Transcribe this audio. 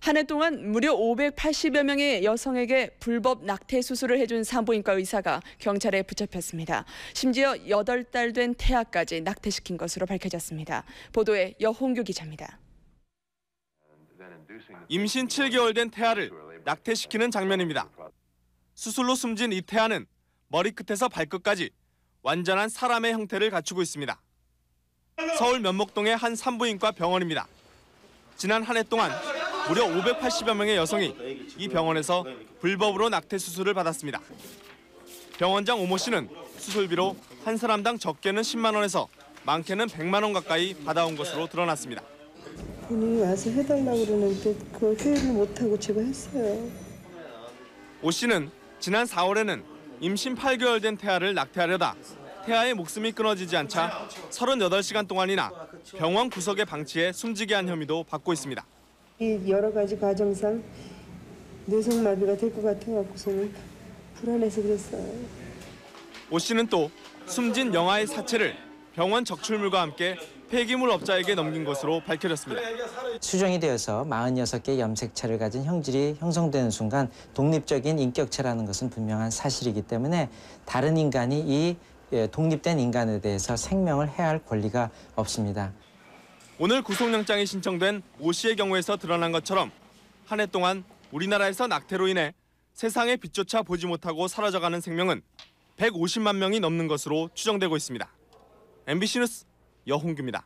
한 해 동안 무려 580여 명의 여성에게 불법 낙태 수술을 해준 산부인과 의사가 경찰에 붙잡혔습니다. 심지어 8달 된 태아까지 낙태시킨 것으로 밝혀졌습니다. 보도에 여홍규 기자입니다. 임신 7개월 된 태아를 낙태시키는 장면입니다. 수술로 숨진 이 태아는 머리끝에서 발끝까지 완전한 사람의 형태를 갖추고 있습니다. 서울 면목동의 한 산부인과 병원입니다. 지난 한 해 동안 무려 580여 명의 여성이 이 병원에서 불법으로 낙태 수술을 받았습니다. 병원장 오모 씨는 수술비로 한 사람당 적게는 10만 원에서 많게는 100만 원 가까이 받아온 것으로 드러났습니다. 본인이 와서 해달라고 그러는데 그걸 회의를 못하고 제가 했어요. 오 씨는 지난 4월에는 임신 8개월 된 태아를 낙태하려다 태아의 목숨이 끊어지지 않자 38시간 동안이나 병원 구석에 방치해 숨지게 한 혐의도 받고 있습니다. 이 여러 가지 과정상 뇌성마비가 될 것 같아갖고서는 불안해서 그랬어요. 오 씨는 또 숨진 영아의 사체를 병원 적출물과 함께 폐기물 업자에게 넘긴 것으로 밝혀졌습니다. 수정이 되어서 46개의 염색체를 가진 형질이 형성되는 순간 독립적인 인격체라는 것은 분명한 사실이기 때문에 다른 인간이 이 예, 독립된 인간에 대해서 생명을 해할 권리가 없습니다. 오늘 구속영장이 신청된 오 씨의 경우에서 드러난 것처럼 한 해 동안 우리나라에서 낙태로 인해 세상의 빛조차 보지 못하고 사라져가는 생명은 150만 명이 넘는 것으로 추정되고 있습니다. MBC 뉴스 여홍규입니다.